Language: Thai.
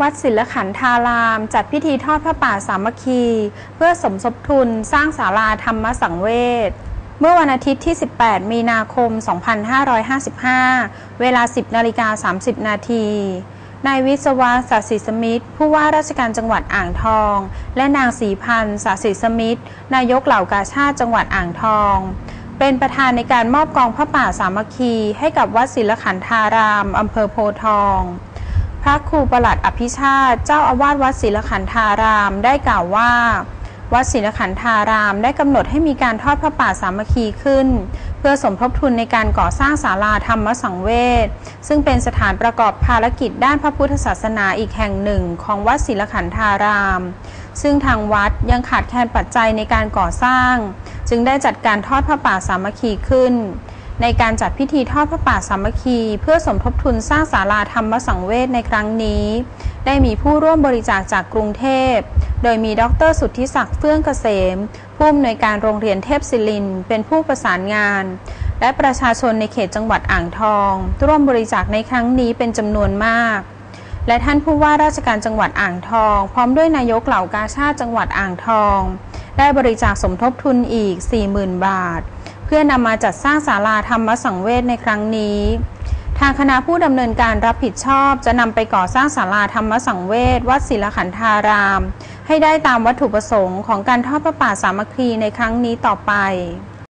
วัดศิลขันธาราม จัดพิธีทอดพระป่าสามัคคี เพื่อสมทบทุนสร้างศาลาธรรมสังเวชเมื่อวันอาทิตย์ที่ 18 มีนาคม 2555 เวลา 10นาฬิกา30 นาทีนายวิศวะสศิสมิทธ์ผู้ว่าราชการจังหวัดอ่างทอง และนางศรีพันธ์สศิสมิทธ์นายกเหล่ากาชาติจังหวัดอ่างทอง เป็นประธานในการมอบกองพระป่าสามัคคี ให้กับวัดศิลขันธาราม อำเภอโพทอง ระครูประหลัดอภิชาติ เจ้าอาวาสวัดศิลขันธารามได้กล่าวว่า วัดศิลขันธารามได้กำหนดให้มีการทอดพระป่าสามัคคีขึ้น เพื่อสมทบทุนในการก่อสร้างศาลาธรรมสังเวชซึ่งเป็นสถานประกอบภารกิจด้านพระพุทธศาสนาอีกแห่งหนึ่งของวัดศิลขันธาราม ซึ่งทางวัดยังขาดแคลนปัจจัยในการก่อสร้าง จึงได้จัดการทอดพระป่าสามัคคีขึ้น ในการจัดพิธีทอดพระป่าสามัคคี เพื่อสมทบทุนสร้างศาลาธรรมสังเวชในครั้งนี้ ได้มีผู้ร่วมบริจาคจากกรุงเทพ โดยมีดรสุทธิศักดิ์เฟื่องเกษม ผู้อำนวยการโรงเรียนเทพศิลิน เป็นผู้ประสานงาน และประชาชนในเขตจังหวัดอ่างทอง ร่วมบริจาคในครั้งนี้เป็นจำนวนมาก และท่านผู้ว่าราชการจังหวัดอ่างทอง พร้อมด้วยนายกเหล่ากาชาติจังหวัดอ่างทอง ได้บริจาคสมทบทุนอีก 40,000 บาท เพื่อนำมาจัดสร้างศาลาธรรมสังเวชในครั้งนี้ ทางคณะผู้ดำเนินการรับผิดชอบจะนำไปก่อสร้างศาลาธรรมสังเวชวัดศิลขันธาราม ให้ได้ตามวัตถุประสงค์ของการทอดพระป่าสามัคคีในครั้งนี้ต่อไป